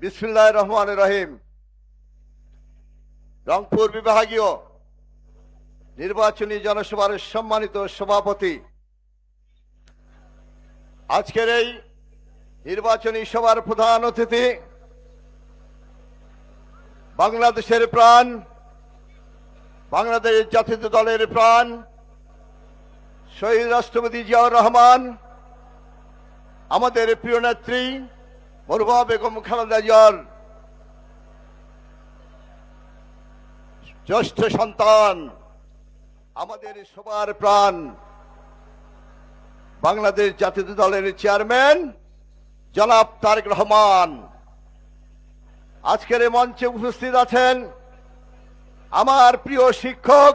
বিসমুল্লাহ রহমান রহিম। রংপুর বিভাগীয় নির্বাচনী জনসভার সম্মানিত সভাপতি। আজকের এই নির্বাচনী সভার প্রধান অতিথি বাংলাদেশের প্রাণ, বাংলাদেশ জাতীয় দলের প্রাণ, শহীদ রাষ্ট্রপতি জিয়াউর রহমান, আমাদের প্রিয় নেত্রী মরুভা বেগম খালেদা জিয়ার জ্যেষ্ঠ সন্তান, আমাদের সবার প্রাণ, বাংলাদেশ জাতীয় দলের চেয়ারম্যান জনাব তারেক রহমান। আজকের মঞ্চে উপস্থিত আছেন আমার প্রিয় শিক্ষক,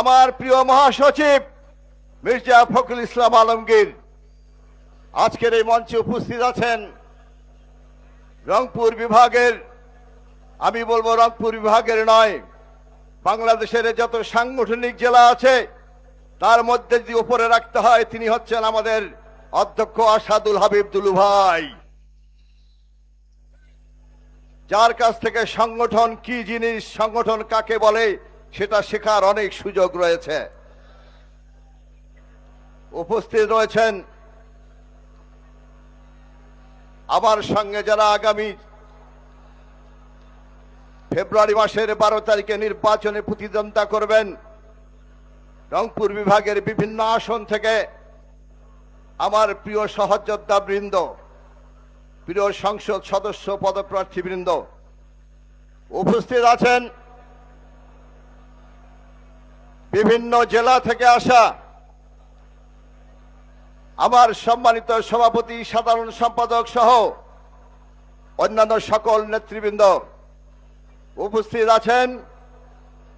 আমার প্রিয় মহাসচিব মির্জা ফখরুল ইসলাম আলমগীর। আজকের এই মঞ্চে উপস্থিত আছেন রংপুর বিভাগের, আমি বলব রংপুর বিভাগের নয়, বাংলাদেশের যত সাংগঠনিক জেলা আছে, তার মধ্যে যদি উপরে রাখতে হয়, তিনি হচ্ছেন আমাদের অধ্যক্ষ আসাদুল হাবিব দুলু ভাই। যার কাছ থেকে সংগঠন কি জিনিস, সংগঠন কাকে বলে, সেটা শেখার অনেক সুযোগ রয়েছে। উপস্থিত রয়েছেন আমার সঙ্গে যারা আগামী ফেব্রুয়ারি মাসের বারো তারিখে নির্বাচনে প্রতিদ্বন্দ্বিতা করবেন, রংপুর বিভাগের বিভিন্ন আসন থেকে আমার প্রিয় সহযোদ্ধা বৃন্দ প্রিয় সংসদ সদস্য পদপ্রার্থী বৃন্দ, উপস্থিত আছেন বিভিন্ন জেলা থেকে আসা আমার সম্মানিত সভাপতি, সাধারণ সম্পাদক সহ অন্যান্য সকল নেতৃবৃন্দ উপস্থিত আছেন।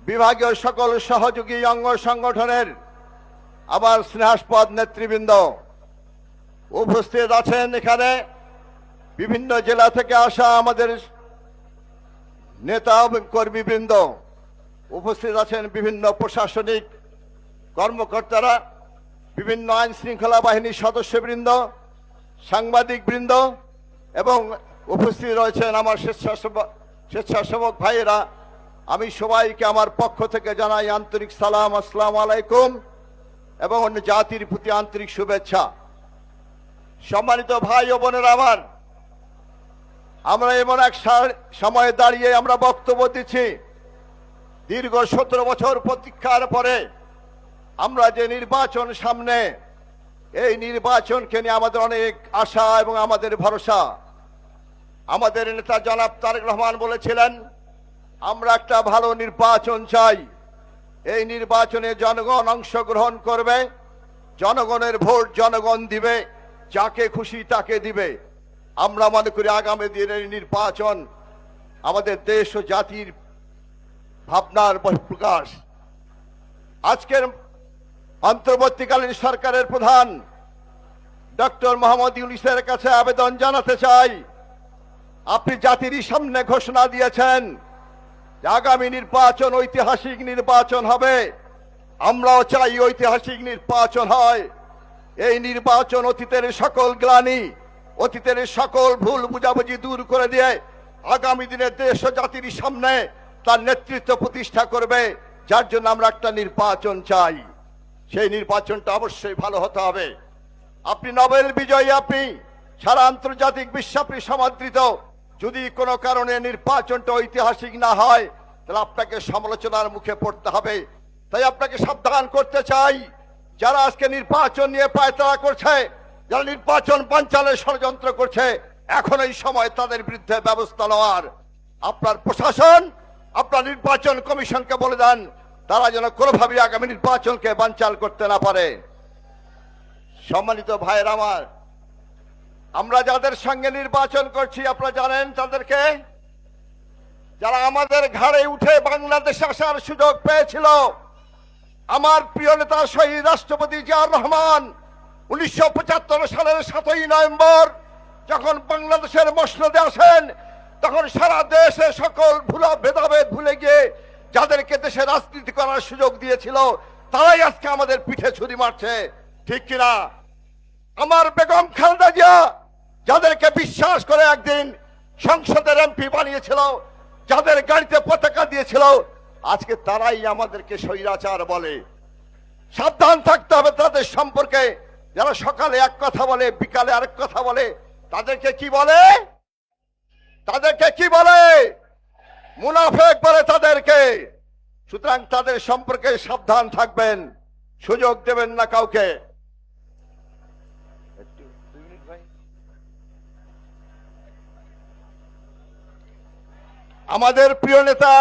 বিভাগীয় সকল সহযোগী অঙ্গ সংগঠনের আমার স্নেহাস্পদ নেতৃবৃন্দ উপস্থিত আছেন এখানে। বিভিন্ন জেলা থেকে আসা আমাদের নেতা কর্মীবৃন্দ উপস্থিত আছেন বিভিন্ন প্রশাসনিক কর্মকর্তারা। বিভিন্ন আইন শৃঙ্খলা বাহিনীর সদস্যবৃন্দ সাংবাদিক বৃন্দ এবং উপস্থিত রয়েছেন আমার স্বেচ্ছাসেবক স্বেচ্ছাসেবক ভাইয়েরা। আমি সবাইকে আমার পক্ষ থেকে জানাই আন্তরিক সালাম, আসসালাম আলাইকুম এবং অন্য জাতির প্রতি আন্তরিক শুভেচ্ছা। সম্মানিত ভাই ও বোনের আমার, আমরা এমন এক সময়ে দাঁড়িয়ে আমরা বক্তব্য দিচ্ছি। দীর্ঘ সতেরো বছর প্রতীক্ষার পরে আমরা যে নির্বাচন সামনে, এই নির্বাচনকে নিয়ে আমাদের অনেক আশা এবং আমাদের ভরসা। আমাদের নেতা জনাব তারেক রহমান বলেছিলেন, আমরা একটা ভালো নির্বাচন চাই। এই নির্বাচনে জনগণ অংশগ্রহণ করবে, জনগণের ভোট জনগণ দিবে, যাকে খুশি তাকে দিবে। আমরা মনে করি আগামী দিনের নির্বাচন আমাদের দেশ ও জাতির ভাবনার বহিঃপ্রকাশ। আজকের অন্তর্বর্তীকালীন সরকারের প্রধান ডক্টর মোহাম্মদ ইউনিসের কাছে আবেদন জানাতে চাই। আপনি জাতির সামনে ঘোষণা দিয়েছেন যে আগামী নির্বাচন ঐতিহাসিক নির্বাচন হবে। আমরাও চাই ঐতিহাসিক নির্বাচন হয়। এই নির্বাচন অতীতের সকল গ্লানি, অতীতের সকল ভুল বুঝাবুঝি দূর করে দিয়ে আগামী দিনে দেশ ও জাতির সামনে তার নেতৃত্ব প্রতিষ্ঠা করবে। যার জন্য আমরা একটা নির্বাচন চাই। সেই নির্বাচনটা অবশ্যই ভালো হতে হবে। আপনি নোবেল বিজয়ী, আপনি সারা আন্তর্জাতিক বিশ্বে আপনি সমাদৃত। যদি কোনো কারণে নির্বাচনটা ঐতিহাসিক না হয়, তাহলে আপনাকে সমালোচনার মুখে পড়তে হবে। তাই আপনাকে সাবধান করতে চাই। যারা আজকে নির্বাচন নিয়ে পায়তারা করছে, যারা নির্বাচন বাঞ্চালের ষড়যন্ত্র করছে, এখন এই সময় তাদের বিরুদ্ধে ব্যবস্থা নেওয়ার। আপনার প্রশাসন, আপনার নির্বাচন কমিশনকে বলে দেন তারা যেন কোনোভাবে আগামী নির্বাচনকে বানচাল করতে না পারে। সম্মানিত ভাইয়ের আমার, আমরা যাদের সঙ্গে নির্বাচন করছি, আপনারা জানেন তাদেরকে? যারা আমাদের ঘাড়ে উঠে বাংলাদেশ আসার সুযোগ পেয়েছিল। আমার প্রিয় নেতা শহীদ রাষ্ট্রপতি জিয়াউর রহমান উনিশশো পঁচাত্তর সালের সাতই নভেম্বর যখন বাংলাদেশের মসনদে আসেন, তখন সারা দেশে সকল ভুলা ভেদাভেদ ভুলে গিয়ে যাদেরকে দেশে রাজনীতি করার সুযোগ দিয়েছিল, তারাই আজকে আমাদের পিঠে ছুরি মারছে। ঠিক কিনা? আমার বেগম খালেদা জিয়া, যাদেরকে বিশ্বাস করে একদিন সংসদের এমপি বানিয়েছিল, যাদের গাড়িতে পতাকা দিয়েছিল, আজকে তারাই আমাদেরকে স্বৈরাচার বলে। সাবধান থাকতে হবে তাদের সম্পর্কে। যারা সকালে এক কথা বলে, বিকালে আরেক কথা বলে, তাদেরকে কি বলে? তাদেরকে কি বলে? মুনাফেক বলে তাদেরকে সুতরাং তাদের সম্পর্কে সাবধান থাকবেন, সুযোগ দেবেন না কাউকে। আমাদের প্রিয় নেতা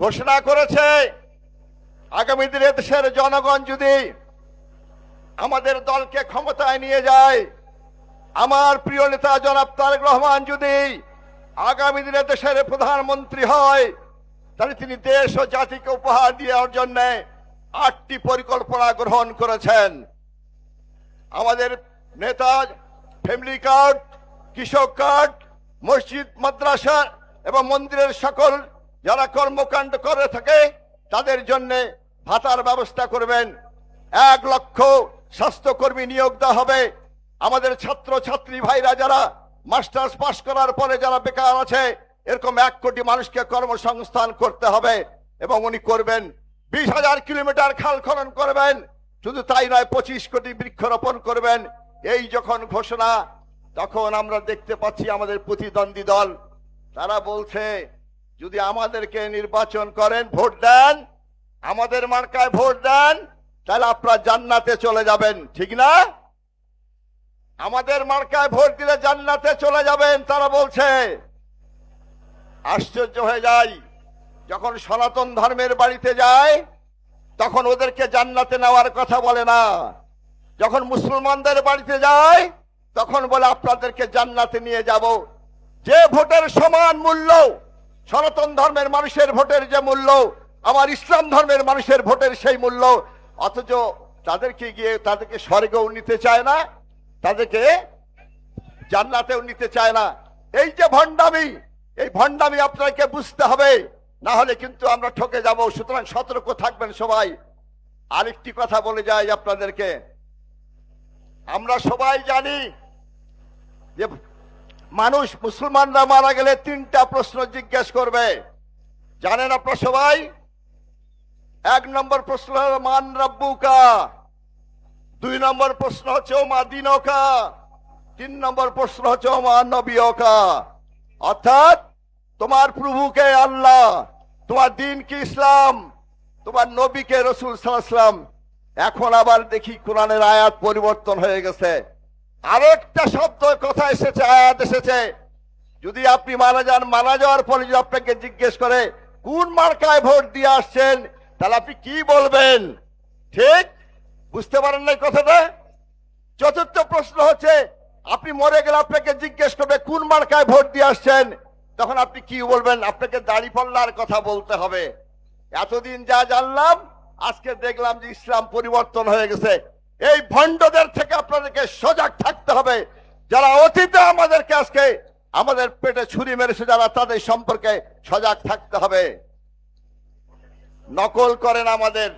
ঘোষণা করেছে, আগামী দিনে দেশের জনগণ যদি আমাদের দলকে ক্ষমতায় নিয়ে যায়, আমার প্রিয় নেতা জনাব তারেক রহমান যদি আগামী দিনে দেশের প্রধানমন্ত্রী হয়, তাহলে তিনি দেশ ও জাতিকে উপহার দেওয়ার জন্য আটটি পরিকল্পনা গ্রহণ করেছেন। আমাদের নেতা ফ্যামিলি কার্ড কৃষক কার্ড মসজিদ, মাদ্রাসা এবং মন্দিরের সকল যারা কর্মকাণ্ড করে থাকে, তাদের জন্য ভাতার ব্যবস্থা করবেন। এক লক্ষ স্বাস্থ্যকর্মী নিয়োগ দেওয়া হবে। আমাদের ছাত্র ছাত্রী ভাইরা যারা মাস্টার্স পাশ করার পরে যারা বেকার আছে, এরকম এক কোটি মানুষকে কর্মসংস্থান করতে হবে এবং উনি করবেন। বিশ হাজার কিলোমিটার খাল খনন করবেন। শুধু তাই নয়, পঁচিশ কোটি বৃক্ষরোপণ করবেন। এই যখন ঘোষণা, তখন আমরা দেখতে পাচ্ছি আমাদের প্রতিদ্বন্দ্বী দল। তারা বলছে, যদি আমাদেরকে নির্বাচন করেন, ভোট দেন, আমাদের মার্কায় ভোট দেন, তাহলে আপনারা জান্নাতে চলে যাবেন। ঠিক না? আমাদের মার্কায় ভোট দিলে জান্নাতে চলে যাবেন, তারা বলছে। আশ্চর্য হয়ে যায় যখন সনাতন ধর্মের বাড়িতে যায়, তখন ওদেরকে জান্নাতে নেওয়ার কথা বলে না। যখন মুসলমানদের বাড়িতে যায়, তখন বলে, আপনাদেরকে জান্নাতে নিয়ে যাব। যে ভোটের সমান মূল্য, সনাতন ধর্মের মানুষের ভোটের যে মূল্য আমার ইসলাম ধর্মের মানুষের ভোটের সেই মূল্য, অথচ তাদেরকে গিয়ে তাদেরকে স্বর্গেও নিতে চায় না। তাদেরকে জান্নাতেও নিতে চায় না। এই যে ভণ্ডামি, এই ভণ্ডামি আপনাকে বুঝতে হবে, না হলে কিন্তু আমরা ঠকে যাব। সুতরাং সতর্ক থাকবেন সবাই। আরেকটি কথা বলে যাই আপনাদেরকে। আমরা সবাই জানি যে মানুষ, মুসলমানরা মারা গেলে তিনটা প্রশ্ন জিজ্ঞেস করবে। জানেন আপনারা সবাই? এক নম্বর প্রশ্ন মান রাব্বুকা? দুই নম্বর প্রশ্ন হচ্ছে মা দিনকা তিন নম্বর প্রশ্ন হচ্ছে মা নবীকা অর্থাৎ, তোমার প্রভুকে আল্লাহ, তোমার দিন কি ইসলাম? তোমার নবীকে রসুল সাল্লাম এখন আবার দেখি কোরআনের আয়াত পরিবর্তন হয়ে গেছে। আরেকটা শব্দ কথা এসেছে, আয়াত এসেছে। যদি আপনি মারা যান, মারা যাওয়ার পরে যদি আপনাকে জিজ্ঞেস করে, কোন মার্কায় ভোট দিয়ে আসছেন? তাহলে আপনি কি বলবেন? ঠিক? বুঝতে পারেন নাই কথাটা? চতুর্থ প্রশ্ন হচ্ছে, আপনি মরে গেলে আপনাকে জিজ্ঞেস করবে, কোন মার্কায় ভোট দিয়ে আসছেন? তখন আপনি কি বলবেন? আপনাকে দাড়ি পাল্লার কথা বলতে হবে। এতদিন যা জানলাম, আজকে দেখলাম যে ইসলাম পরিবর্তন হয়ে গেছে। এই ভণ্ডদের থেকে আপনাদেরকে সজাগ থাকতে হবে। যারা অতীতে আমাদেরকে আজকে আমাদের পেটে ছুরি মেরেছে, যারা তাদের সম্পর্কে সজাগ থাকতে হবে। নকল করেন আমাদের।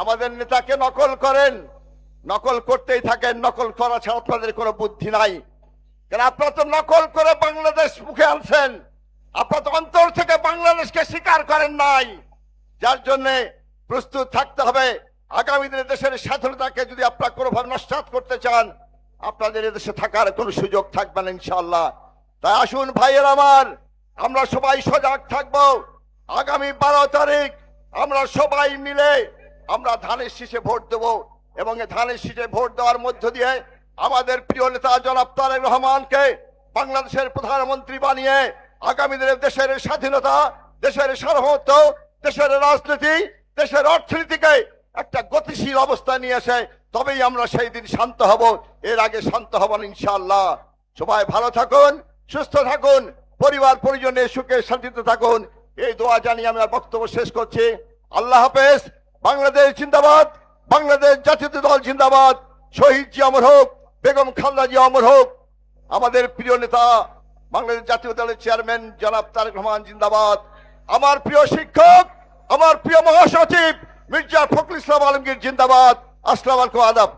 আমাদের নেতাকে নকল করেন। নকল করতেই থাকেন, নকল করা ছাড়া আপনাদের কোনো বুদ্ধি নাই। কারণ আপনারা তো নকল করে বাংলাদেশ মুখে আনছেন। আপনারা অন্তর থেকে বাংলাদেশকে স্বীকার করেন নাই। যার জন্য প্রস্তুত থাকতে হবে। আগামী দিনে দেশের স্বাধীনতাকে যদি আপনারা কোনোভাবে নস্বাত করতে চান, আপনাদের এদেশে থাকার কোনো সুযোগ থাকবে না ইনশাল্লাহ তাই আসুন ভাইয়ের আমার, আমরা সবাই সজাগ থাকব। আগামী বারো তারিখ আমরা সবাই মিলে আমরা ধানের শীষে ভোট দেব এবং ধানের শীষে ভোট দেওয়ার মধ্য দিয়ে আমাদের প্রিয় নেতা জনাব তারেক রহমানকে বাংলাদেশের প্রধানমন্ত্রী বানিয়ে আগামী দিনে দেশের স্বাধীনতা, দেশের সার্বভৌমত্ব, দেশের রাজনীতি, দেশের অর্থনীতিকে একটা গতিশীল অবস্থা নিয়ে আসে তবেই আমরা সেই দিন শান্ত হব, এর আগে শান্ত হব না ইনশাআল্লাহ। সবাই ভালো থাকুন, সুস্থ থাকুন, পরিবার পরিজনে সুখে শান্তিতে থাকুন। এই দোয়া জানিয়ে আমি আমার বক্তব্য শেষ করছি। আল্লাহ হাফেজ। বাংলাদেশ জিন্দাবাদ, বাংলাদেশ জাতীয় দল জিন্দাবাদ। শহীদ জি অমর হোক, বেগম খালদা জি অমর হোক। আমাদের প্রিয় নেতা, বাংলাদেশ জাতীয় দলের চেয়ারম্যান জনাব তারেক রহমান জিন্দাবাদ। আমার প্রিয় শিক্ষক, আমার প্রিয় মহাসচিব মির্জা ফখরুল ইসলাম আলমগীর জিন্দাবাদ। আসসালাম আলাইকুম, আদাব।